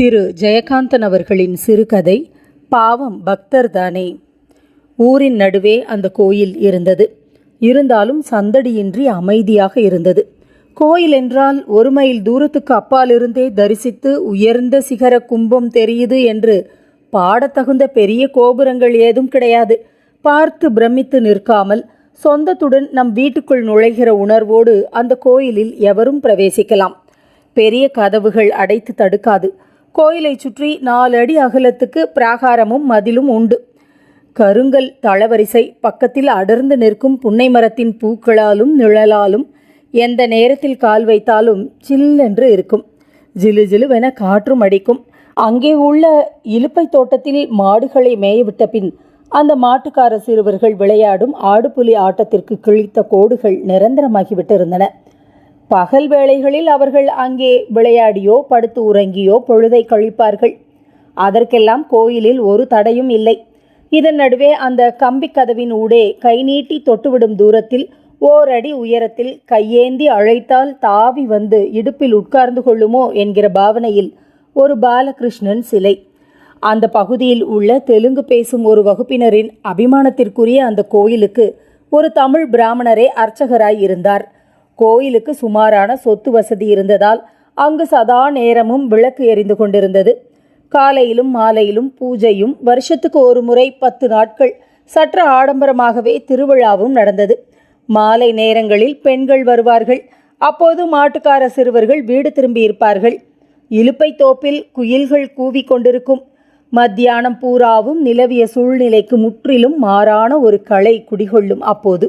திரு ஜெயகாந்தன் அவர்களின் சிறுகதை பாவம் பக்தர்தானே ஊரின் நடுவே அந்த கோயில் இருந்தது. இருந்தாலும் சந்தடியின்றி அமைதியாக இருந்தது. கோயில் என்றால் ஒரு மைல் தூரத்துக்கு அப்பாலிருந்தே தரிசித்து உயர்ந்த சிகர கும்பம் தெரியுது என்று பாடத்தகுந்த பெரிய கோபுரங்கள் ஏதும் கிடையாது. பார்த்து பிரமித்து நிற்காமல் சொந்தத்துடன் நம் வீட்டுக்குள் நுழைகிற உணர்வோடு அந்த கோயிலில் எவரும் பிரவேசிக்கலாம். பெரிய கதவுகள் அடைத்து தடுக்காது. கோயிலை சுற்றி நாலு அடி அகலத்துக்கு பிராகாரமும் மதிலும் உண்டு. கருங்கல் தளவரிசை பக்கத்தில் அடர்ந்து நிற்கும் புன்னை மரத்தின் பூக்களாலும் நிழலாலும் எந்த நேரத்தில் கால் வைத்தாலும் சில்லென்று இருக்கும். ஜிலு ஜிலுவென காற்றும் அடிக்கும். அங்கே உள்ள இலுப்பை தோட்டத்தில் மாடுகளை மேயவிட்ட பின் அந்த மாட்டுக்கார சிறுவர்கள் விளையாடும் ஆடுபுலி ஆட்டத்திற்கு கிழித்த கோடுகள் நிரந்தரமாகிவிட்டிருந்தன. பகல் வேளைகளில் அவர்கள் அங்கே விளையாடியோ படுத்து உறங்கியோ பொழுதை கழிப்பார்கள். அதற்கெல்லாம் கோயிலில் ஒரு தடையும் இல்லை. இதன் நடுவே அந்த கம்பிக் கதவின் ஊடே கை நீட்டி தொட்டுவிடும் தூரத்தில் ஓரடி உயரத்தில் கையேந்தி அழைத்தால் தாவி வந்து இடுப்பில் உட்கார்ந்து கொள்ளுமோ என்கிற பாவனையில் ஒரு பாலகிருஷ்ணன் சிலை. அந்த பகுதியில் உள்ள தெலுங்கு பேசும் ஒரு வகுப்பினரின் அபிமானத்திற்குரிய அந்த கோயிலுக்கு ஒரு தமிழ் பிராமணரே அர்ச்சகராய் இருந்தார். கோயிலுக்கு சுமாரான சொத்து வசதி இருந்ததால் அங்கு சதா நேரமும் விளக்கு எரிந்து கொண்டிருந்தது. காலையிலும் மாலையிலும் பூஜையும் வருஷத்துக்கு ஒரு முறை பத்து நாட்கள் சற்று ஆடம்பரமாகவே திருவிழாவும் நடந்தது. மாலை நேரங்களில் பெண்கள் வருவார்கள். அப்போது மாட்டுக்கார சிறுவர்கள் வீடு திரும்பியிருப்பார்கள். இலுப்பை தோப்பில் குயில்கள் கூவிக் கொண்டிருக்கும். மத்தியானம் பூராவும் நிலவிய சூழ்நிலைக்கு முற்றிலும் மாறான ஒரு கலை குடிகொள்ளும் அப்போது.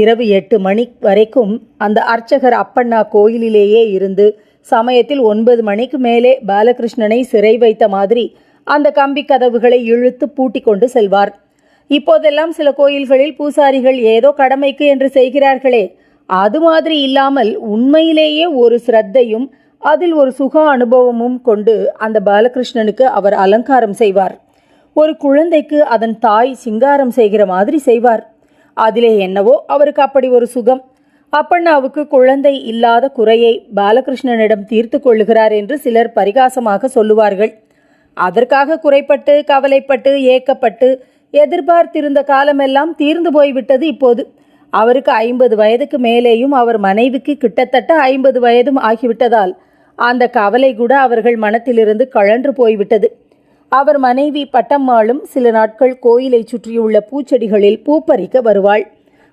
இரவு எட்டு மணி வரைக்கும் அந்த அர்ச்சகர் அப்பண்ணா கோயிலிலேயே இருந்து சமயத்தில் ஒன்பது மணிக்கு மேலே பாலகிருஷ்ணனை சிறை வைத்த மாதிரி அந்த கம்பி கதவுகளை இழுத்து பூட்டி கொண்டு செல்வார். இப்போதெல்லாம் சில கோயில்களில் பூசாரிகள் ஏதோ கடமைக்கு என்று செய்கிறார்களே. அது மாதிரி இல்லாமல் உண்மையிலேயே ஒரு சிரத்தையும் அதில் ஒரு சுக அனுபவமும் கொண்டு அந்த பாலகிருஷ்ணனுக்கு அவர் அலங்காரம் செய்வார். ஒரு குழந்தைக்கு அதன் தாய் சிங்காரம் செய்கிற மாதிரி செய்வார். அதிலே என்னவோ அவருக்கு அப்படி ஒரு சுகம். அப்பண்ணாவுக்கு குழந்தை இல்லாத குறையை பாலகிருஷ்ணனிடம் தீர்த்து கொள்ளுகிறார் என்று சிலர் பரிகாசமாக சொல்லுவார்கள். அதற்காக குறைப்பட்டு கவலைப்பட்டு ஏக்கப்பட்டு எதிர்பார்த்திருந்த காலமெல்லாம் தீர்ந்து போய்விட்டது இப்போது. அவருக்கு ஐம்பது வயதுக்கு மேலேயும் அவர் மனைவிக்கு கிட்டத்தட்ட ஐம்பது வயதும் ஆகிவிட்டதால் அந்த கவலை கூட அவர்கள் மனத்திலிருந்து கழன்று போய்விட்டது. அவர் மனைவி பட்டம்மாளும் சில நாட்கள் கோயிலை சுற்றியுள்ள பூச்செடிகளில் பூப்பறிக்க வருவாள்.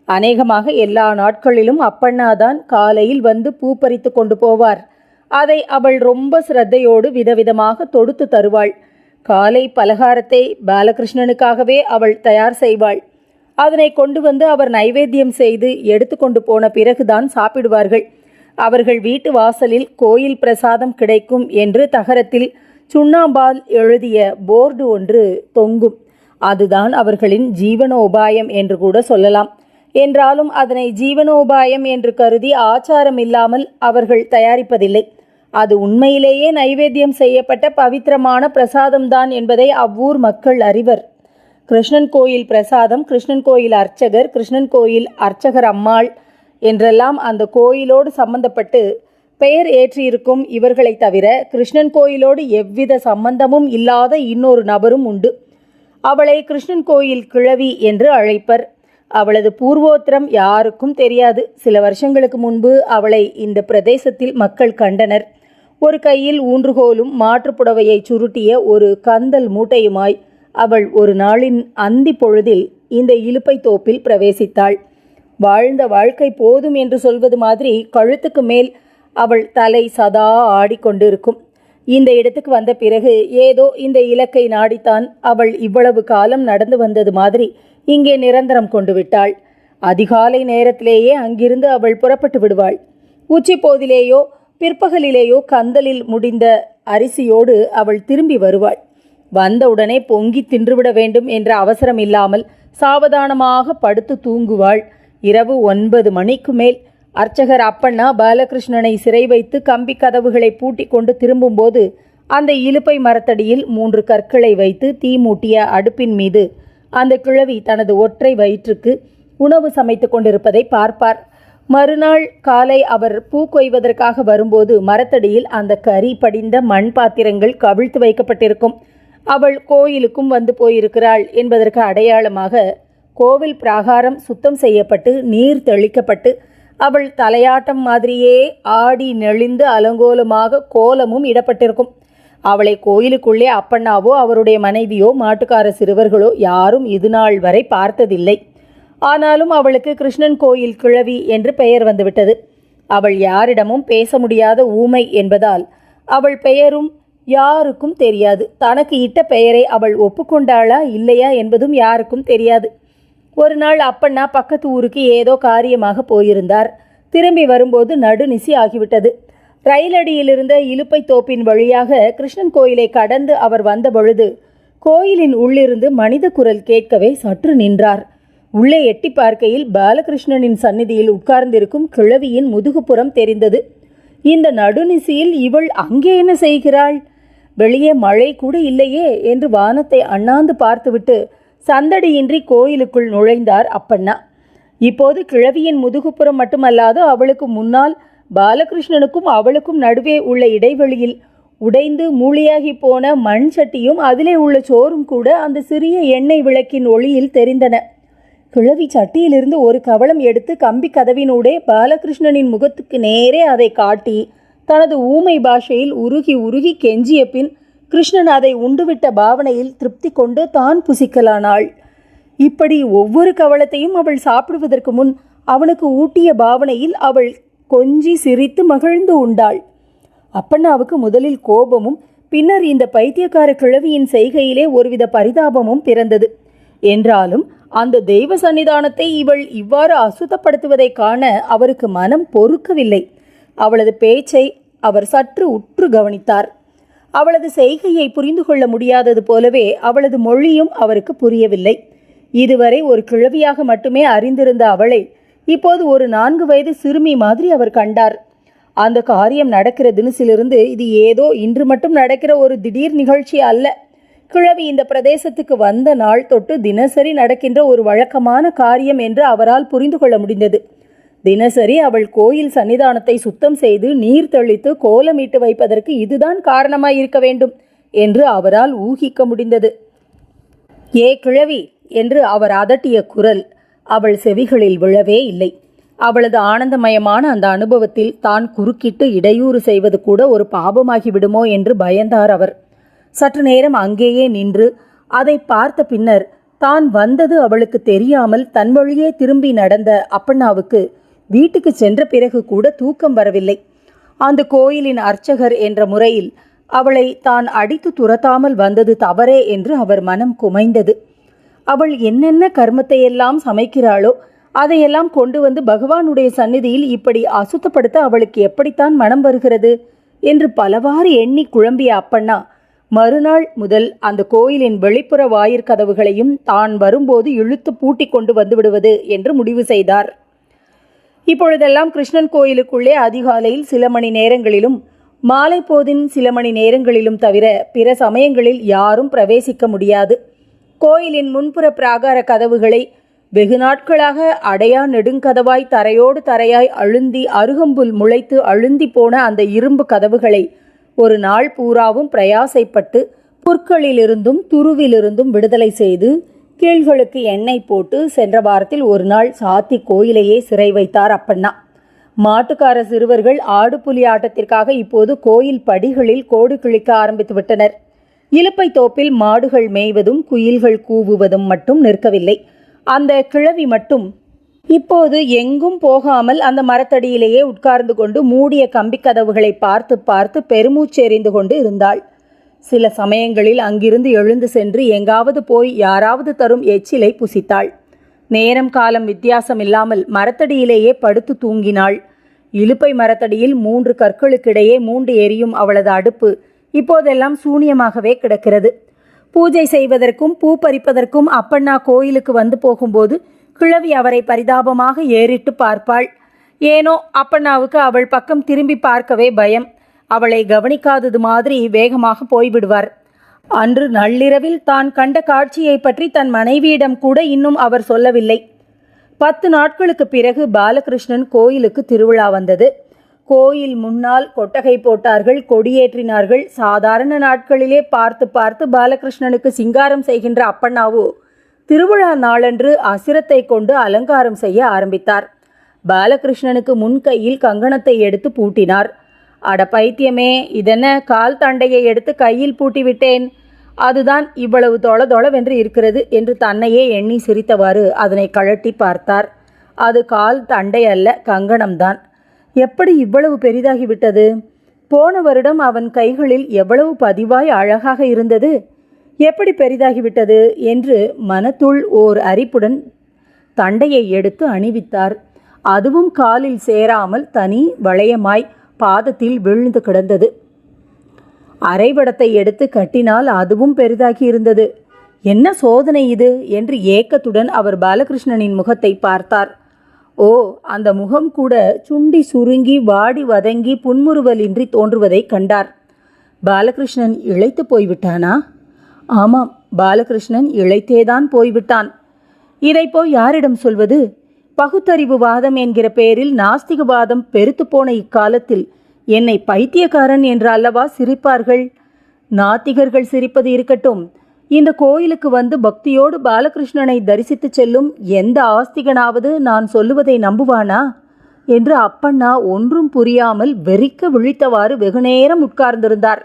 அநேகமாக எல்லா நாட்களிலும் அப்பண்ணாதான் காலையில் வந்து பூ பறித்து கொண்டு போவார். அதை அவள் ரொம்ப சிரத்தையோடு விதவிதமாக தொடுத்து தருவாள். காலை பலகாரத்தை பாலகிருஷ்ணனுக்காகவே அவள் தயார் செய்வாள். அதனை கொண்டு வந்து அவர் நைவேத்தியம் செய்து எடுத்துக்கொண்டு போன பிறகுதான் சாப்பிடுவார்கள். அவர்கள் வீட்டு வாசலில் கோயில் பிரசாதம் கிடைக்கும் என்று தகரத்தில் சுண்ணாம்பால் எழுதிய போர்டு ஒன்று தொங்கும். அதுதான் அவர்களின் ஜீவனோபாயம் என்று கூட சொல்லலாம். என்றாலும் அதனை ஜீவனோபாயம் என்று கருதி ஆச்சாரம் இல்லாமல் அவர்கள் தயாரிப்பதில்லை. அது உண்மையிலேயே நைவேத்தியம் செய்யப்பட்ட பவித்திரமான பிரசாதம்தான் என்பதை அவ்வூர் மக்கள் அறிவர். கிருஷ்ணன் கோயில் பிரசாதம் கிருஷ்ணன் கோயில் அர்ச்சகர் கிருஷ்ணன் கோயில் அர்ச்சகர் அம்மாள் என்றெல்லாம் அந்த கோயிலோடு சம்பந்தப்பட்டு பெயர் ஏற்றியிருக்கும் இவர்களை தவிர கிருஷ்ணன் கோயிலோடு எவ்வித சம்பந்தமும் இல்லாத இன்னொரு நபரும் உண்டு. அவளை கிருஷ்ணன் கோயில் கிழவி என்று அழைப்பர். அவளது பூர்வோத்திரம் யாருக்கும் தெரியாது. சில வருஷங்களுக்கு முன்பு அவளை இந்த பிரதேசத்தில் மக்கள் கண்டனர். ஒரு கையில் ஊன்றுகோலும் மாற்றுப்புடவையை சுருட்டிய ஒரு கந்தல் மூட்டையுமாய் அவள் ஒரு நாளின் அந்தி பொழுதில் இந்த இலுப்பை தோப்பில் பிரவேசித்தாள். வாழ்ந்த வாழ்க்கை போதும் என்று சொல்வது மாதிரி கழுத்துக்கு மேல் அவள் தலை சதா ஆடிக்கொண்டிருக்கும். இந்த இடத்துக்கு வந்த பிறகு ஏதோ இந்த இலக்கை நாடித்தான் அவள் இவ்வளவு காலம் நடந்து வந்தது மாதிரி இங்கே நிரந்தரம் கொண்டு விட்டாள். அதிகாலை நேரத்திலேயே அங்கிருந்து அவள் புறப்பட்டு விடுவாள். உச்சிப்போதிலேயோ பிற்பகலிலேயோ கந்தலில் முடிந்த அரிசியோடு அவள் திரும்பி வருவாள். வந்தவுடனே பொங்கி தின்றுவிட வேண்டும் என்ற அவசரம் இல்லாமல் சாவதானமாக படுத்து தூங்குவாள். இரவு ஒன்பது மணிக்கு மேல் அர்ச்சகர் அப்பண்ணா பாலகிருஷ்ணனை சிறை வைத்து கம்பி கதவுகளை பூட்டி கொண்டு திரும்பும்போது அந்த இலுப்பை மரத்தடியில் மூன்று கற்களை வைத்து தீ மூட்டிய அடுப்பின் மீது அந்த கிழவி தனது ஒற்றை வயிற்றுக்கு உணவு சமைத்து கொண்டிருப்பதை பார்ப்பார். மறுநாள் காலை அவர் பூ கொய்வதற்காக வரும்போது மரத்தடியில் அந்த கரி படிந்த மண் பாத்திரங்கள் கவிழ்த்து வைக்கப்பட்டிருக்கும். அவள் கோயிலுக்கும் வந்து போயிருக்கிறாள் என்பதற்கு அடையாளமாக கோவில் பிராகாரம் சுத்தம் செய்யப்பட்டு நீர் தெளிக்கப்பட்டு அவள் தலையாட்டம் மாதிரியே ஆடி நெளிந்து அலங்கோலமாக கோலமும் இடப்பட்டிருக்கும். அவளை கோயிலுக்குள்ளே அப்பண்ணாவோ அவருடைய மனைவியோ மாட்டுக்கார சிறுவர்களோ யாரும் இதுநாள் வரை பார்த்ததில்லை. ஆனாலும் அவளுக்கு கிருஷ்ணன் கோயில் கிழவி என்று பெயர் வந்துவிட்டது. அவள் யாரிடமும் பேச முடியாத ஊமை என்பதால் அவள் பெயரும் யாருக்கும் தெரியாது. தனக்கு இட்ட பெயரை அவள் ஒப்புக்கொண்டாளா இல்லையா என்பதும் யாருக்கும் தெரியாது. ஒரு நாள் அப்பண்ணா பக்கத்து ஊருக்கு ஏதோ காரியமாக போயிருந்தார். திரும்பி வரும்போது நடுநிசி ஆகிவிட்டது. ரயிலடியிலிருந்த இலுப்பை தோப்பின் வழியாக கிருஷ்ணன் கோயிலை கடந்து அவர் வந்த பொழுது கோயிலின் உள்ளிருந்து மனித குரல் கேட்கவே சற்று நின்றார். உள்ளே எட்டி பார்க்கையில் பாலகிருஷ்ணனின் சந்நிதியில் உட்கார்ந்திருக்கும் கிழவியின் முதுகுப்புறம் தெரிந்தது. இந்த நடுநிசியில் இவள் அங்கே என்ன செய்கிறாள்? வெளியே மழை கூட இல்லையே என்று வானத்தை அண்ணாந்து பார்த்துவிட்டு சந்தடியின்றி கோயிலுக்குள் நுழைந்தார் அப்பண்ணா. இப்போது கிழவியின் முதுகுப்புறம் மட்டுமல்லாது அவளுக்கு முன்னால் பாலகிருஷ்ணனுக்கும் அவளுக்கும் நடுவே உள்ள இடைவெளியில் உடைந்து மூளியாகி போன மண் சட்டியும் அதிலே உள்ள சோறும் கூட அந்த சிறிய எண்ணெய் விளக்கின் ஒளியில் தெரிந்தன. கிழவி சட்டியிலிருந்து ஒரு கவளம் எடுத்து கம்பி கதவினூடே பாலகிருஷ்ணனின் முகத்துக்கு நேரே அதை காட்டி தனது ஊமை பாஷையில் உருகி உருகி கெஞ்சிய பின் கிருஷ்ணன் அதை உண்டுவிட்ட பாவனையில் திருப்தி கொண்டு தான் புசிக்கலானாள். இப்படி ஒவ்வொரு கவளத்தையும் அவள் சாப்பிடுவதற்கு முன் அவனுக்கு ஊட்டிய பாவனையில் அவள் கொஞ்சி சிரித்து மகிழ்ந்து உண்டாள். அப்பண்ணாவுக்கு முதலில் கோபமும் பின்னர் இந்த பைத்தியக்கார கிழவியின் செய்கையிலே ஒருவித பரிதாபமும் பிறந்தது. என்றாலும் அந்த தெய்வ சன்னிதானத்தை இவள் இவ்வாறு அசுத்தப்படுத்துவதை காண அவருக்கு மனம் பொறுக்கவில்லை. அவளது பேச்சை அவர் சற்று உற்று கவனித்தார். அவளது செய்கையை புரிந்து கொள்ள முடியாதது போலவே அவளது மொழியும் அவருக்கு புரியவில்லை. இதுவரை ஒரு கிழவியாக மட்டுமே அறிந்திருந்த அவளை இப்போது ஒரு நான்கு வயது சிறுமி மாதிரி அவர் கண்டார். அந்த காரியம் நடக்கிற தினசிலிருந்து இது ஏதோ இன்று மட்டும் நடக்கிற ஒரு திடீர் நிகழ்ச்சி அல்ல. கிழவி இந்த பிரதேசத்துக்கு வந்த நாள் தொட்டு தினசரி நடக்கின்ற ஒரு வழக்கமான காரியம் என்று அவரால் புரிந்து கொள்ள முடிந்தது. தினசரி அவள் கோயில் சன்னிதானத்தை சுத்தம் செய்து நீர் தெளித்து கோலமிட்டு வைப்பதற்கு இதுதான் காரணமாயிருக்க வேண்டும் என்று அவரால் ஊகிக்க முடிந்தது. ஏ கிழவி என்று அவர் அதட்டிய குரல் அவள் செவிகளில் விழவே இல்லை. அவளது ஆனந்தமயமான அந்த அனுபவத்தில் தான் குறுக்கிட்டு இடையூறு செய்வது கூட ஒரு பாபமாகிவிடுமோ என்று பயந்தார் அவர். சற்று நேரம் அங்கேயே நின்று அதை பார்த்த பின்னர் தான் வந்தது அவளுக்கு தெரியாமல் தன் வழியே திரும்பி நடந்த அப்பண்ணாவுக்கு வீட்டுக்கு சென்ற பிறகு கூட தூக்கம் வரவில்லை. அந்த கோயிலின் அர்ச்சகர் என்ற முறையில் அவளை தான் அடித்து துரத்தாமல் வந்தது தவறே என்று அவர் மனம் குமைந்தது. அவள் என்னென்ன கர்மத்தையெல்லாம் சமைக்கிறாளோ அதையெல்லாம் கொண்டு வந்து பகவானுடைய சந்நிதியில் இப்படி அசுத்தப்படுத்த அவளுக்கு எப்படித்தான் மனம் வருகிறது என்று பலவாறு எண்ணி குழம்பிய அப்பண்ணா மறுநாள் முதல் அந்த கோயிலின் வெளிப்புற வாயிற்கதவுகளையும் தான் வரும்போது இழுத்து பூட்டி கொண்டு வந்து விடுவது என்று முடிவு செய்தார். இப்பொழுதெல்லாம் கிருஷ்ணன் கோயிலுக்குள்ளே அதிகாலையில் சில மணி நேரங்களிலும் மாலை போதின் சில மணி நேரங்களிலும் தவிர பிற சமயங்களில் யாரும் பிரவேசிக்க முடியாது. கோயிலின் முன்புற பிராகார கதவுகளை வெகு நாட்களாக அடையா நெடுங்கதவாய் தரையோடு தரையாய் அழுந்தி அருகம்புல் முளைத்து அழுந்தி போன அந்த இரும்பு கதவுகளை ஒரு நாள் பூராவும் பிரயாசைப்பட்டு புற்களிலிருந்தும் துருவிலிருந்தும் விடுதலை செய்து கீழ்களுக்கு எண்ணெய் போட்டு சென்ற வாரத்தில் ஒரு நாள் சாத்தி கோயிலையே சிறை வைத்தார் அப்பண்ணா. மாட்டுக்கார சிறுவர்கள் ஆடு புலி ஆட்டத்திற்காக இப்போது கோயில் படிகளில் கோடு கிழிக்க ஆரம்பித்து விட்டனர். இலுப்பை தோப்பில் மாடுகள் மேய்வதும் குயில்கள் கூவுவதும் மட்டும் நிற்கவில்லை. அந்த கிழவி மட்டும் இப்போது எங்கும் போகாமல் அந்த மரத்தடியிலேயே உட்கார்ந்து கொண்டு மூடிய கம்பிக்கதவுகளை பார்த்து பார்த்து பெருமூச்செறிந்து கொண்டு இருந்தாள். சில சமயங்களில் அங்கிருந்து எழுந்து சென்று எங்காவது போய் யாராவது தரும் எச்சிலை புசித்தாள். நேரம் காலம் வித்தியாசம் இல்லாமல் மரத்தடியிலேயே படுத்து தூங்கினாள். இலுப்பை மரத்தடியில் மூன்று கற்களுக்கிடையே மூண்டு எரியும் அவளது அடுப்பு இப்போதெல்லாம் சூனியமாகவே கிடக்கிறது. பூஜை செய்வதற்கும் பூ பறிப்பதற்கும் அப்பண்ணா கோயிலுக்கு வந்து போகும்போது கிழவி அவரை பரிதாபமாக ஏறிட்டு பார்ப்பாள். ஏனோ அப்பண்ணாவுக்கு அவள் பக்கம் திரும்பி பார்க்கவே பயம். அவளை கவனிக்காதது மாதிரி வேகமாக போய்விடுவார். அன்று நள்ளிரவில் தான் கண்ட காட்சியை பற்றி தன் மனைவியிடம் கூட இன்னும் அவர் சொல்லவில்லை. பத்து நாட்களுக்கு பிறகு பாலகிருஷ்ணன் கோயிலுக்கு திருவிழா வந்தது. கோயில் முன்னால் கொட்டகை போட்டார்கள் கொடியேற்றினார்கள். சாதாரண நாட்களிலே பார்த்து பார்த்து பாலகிருஷ்ணனுக்கு சிங்காரம் செய்கின்ற அப்பண்ணாவோ திருவிழா நாளன்று அசிரத்தை கொண்டு அலங்காரம் செய்ய ஆரம்பித்தார். பாலகிருஷ்ணனுக்கு முன் கையில் கங்கணத்தை எடுத்து பூட்டினார். அட பைத்தியமே இதென்ன கால் தண்டையை எடுத்து கையில் பூட்டி விட்டேன்? அதுதான் இவ்வளவு தொள தொளவென்று இருக்கிறது என்று தன்னையே எண்ணி சிரித்தவாறு அதனை கழட்டி பார்த்தார். அது கால் தண்டை அல்ல கங்கணம்தான். எப்படி இவ்வளவு பெரிதாகிவிட்டது போன வருடம் அவன் கைகளில் எவ்வளவு பதிவாய் அழகாக இருந்தது? எப்படி பெரிதாகிவிட்டது என்று மனத்துள் ஓர் அரிப்புடன் தண்டையை எடுத்து அணிவித்தார். அதுவும் காலில் சேராமல் தனி வளையமாய் பாதத்தில் விழுந்து கிடந்தது. அரைவடத்தை எடுத்து கட்டினால் அதுவும் பெரிதாகி இருந்தது என்ன சோதனை இது? என்று ஏக்கத்துடன் அவர் பாலகிருஷ்ணனின் முகத்தை பார்த்தார். ஓ அந்த முகம் கூட சுண்டி சுருங்கி வாடி வதங்கி புன்முறுவலின்றி தோன்றுவதை கண்டார். பாலகிருஷ்ணன் இழைத்து போய்விட்டானா? ஆமாம் பாலகிருஷ்ணன் இழைத்தேதான் போய்விட்டான். இதைப்போ யாரிடம் சொல்வது? பகுத்தறிவு வாதம் என்கிற பெயரில் நாஸ்திகவாதம் பெருத்து போன இக்காலத்தில் என்னை பைத்தியக்காரன் என்று அல்லவா சிரிப்பார்கள்? நாத்திகர்கள் சிரிப்பது இருக்கட்டும். இந்த கோயிலுக்கு வந்து பக்தியோடு பாலகிருஷ்ணனை தரிசித்து செல்லும் எந்த ஆஸ்திகனாவது நான் சொல்லுவதை நம்புவானா? என்று அப்பண்ணா ஒன்றும் புரியாமல் வெறிக்க விழித்தவாறு வெகுநேரம் உட்கார்ந்திருந்தார்.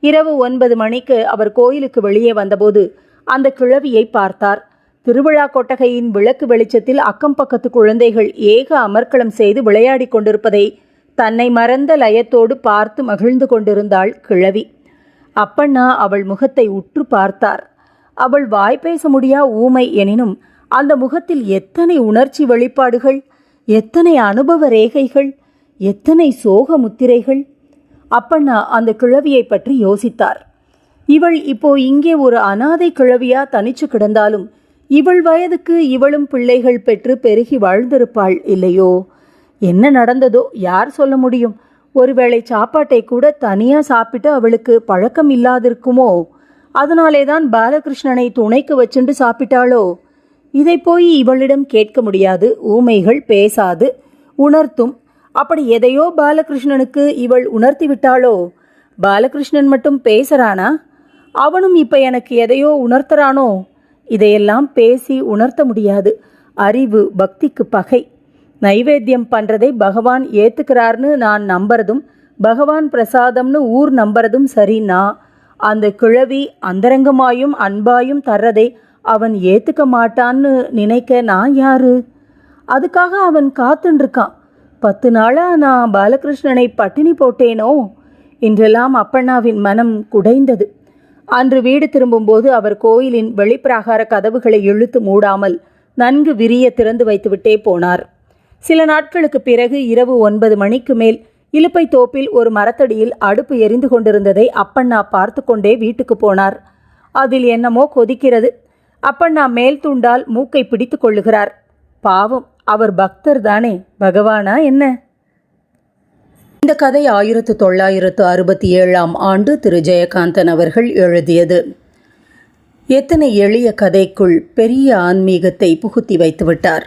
இரவு ஒன்பது மணிக்கு அவர் கோயிலுக்கு வெளியே வந்தபோது அந்த கிழவியை பார்த்தார். திருவிழா கொட்டகையின் விளக்கு வெளிச்சத்தில் அக்கம் பக்கத்து குழந்தைகள் ஏக அமர்க்களம் செய்து விளையாடிக் கொண்டிருப்பதை தன்னை மறந்த லயத்தோடு பார்த்து மகிழ்ந்து கொண்டிருந்தாள் கிழவி. அப்பண்ணா அவள் முகத்தை உற்று பார்த்தார். அவள் வாய் பேச முடியா ஊமை எனினும் அந்த முகத்தில் எத்தனை உணர்ச்சி வெளிப்பாடுகள் எத்தனை அனுபவ ரேகைகள் எத்தனை சோக முத்திரைகள்? அப்பண்ணா அந்த கிழவியை பற்றி யோசித்தார். இவள் இப்போ இங்கே ஒரு அனாதை கிழவியா தனிச்சு கிடந்தாலும் இவள் வயதுக்கு இவளும் பிள்ளைகள் பெற்று பெருகி வாழ்ந்திருப்பாள் இல்லையோ? என்ன நடந்ததோ? யார் சொல்ல முடியும்? ஒருவேளை சாப்பாட்டை கூட தனியாக சாப்பிட்டு அவளுக்கு பழக்கம் இல்லாதிருக்குமோ? அதனாலே தான் பாலகிருஷ்ணனை துணைக்கு வச்சுண்டு சாப்பிட்டாளோ? இதை போய் இவளிடம் கேட்க முடியாது. ஊமைகள் பேசாது. உணர்த்தும். அப்படி எதையோ பாலகிருஷ்ணனுக்கு இவள் உணர்த்தி விட்டாளோ? பாலகிருஷ்ணன் மட்டும் பேசுறானா? அவனும் இப்போ எனக்கு எதையோ உணர்த்துறானோ? இதையெல்லாம் பேசி உணர்த்த முடியாது. அறிவு பக்திக்கு பகை. நைவேத்தியம் பண்ணுறதை பகவான் ஏற்றுக்கிறார்னு நான் நம்புறதும் பகவான் பிரசாதம்னு ஊர் நம்புறதும் சரினா அந்த கிழவி அந்தரங்கமாயும் அன்பாயும் தர்றதை அவன் ஏற்றுக்க மாட்டான்னு நினைக்க நான் யாரு? அதுக்காக அவன் காத்துருக்கான் பத்து நாளாக நான் பாலகிருஷ்ணனை பட்டினி போட்டேனோ? என்றெல்லாம் அப்பண்ணாவின் மனம் குடைந்தது. அன்று வீடு திரும்பும்போது அவர் கோயிலின் வெளிப்பிராகார கதவுகளை இழுத்து மூடாமல் நன்கு விரிய திறந்து வைத்துவிட்டே போனார். சில நாட்களுக்கு பிறகு இரவு ஒன்பது மணிக்கு மேல் இலுப்பை தோப்பில் ஒரு மரத்தடியில் அடுப்பு எரிந்து கொண்டிருந்ததை அப்பண்ணா பார்த்து கொண்டே வீட்டுக்கு போனார். அதில் என்னமோ கொதிக்கிறது. அப்பண்ணா மேல் துண்டால் மூக்கை பிடித்து கொள்ளுகிறார். பாவம் அவர் பக்தர் தானே. பகவானா என்ன? இந்த கதை ஆயிரத்து தொள்ளாயிரத்து அறுபத்தி ஏழாம் ஆண்டு திரு. ஜெயகாந்தன் அவர்கள் எழுதியது. எத்தனை எளிய கதைக்குள் பெரிய ஆன்மீகத்தை புகுத்தி வைத்துவிட்டார்?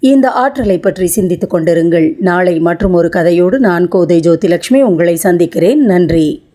இந்த ஆற்றலை பற்றி சிந்தித்துக் கொண்டிருங்கள். நாளை மற்றும் ஒரு கதையோடு நான் கோதை ஜோதிலட்சுமி உங்களை சந்திக்கிறேன். நன்றி.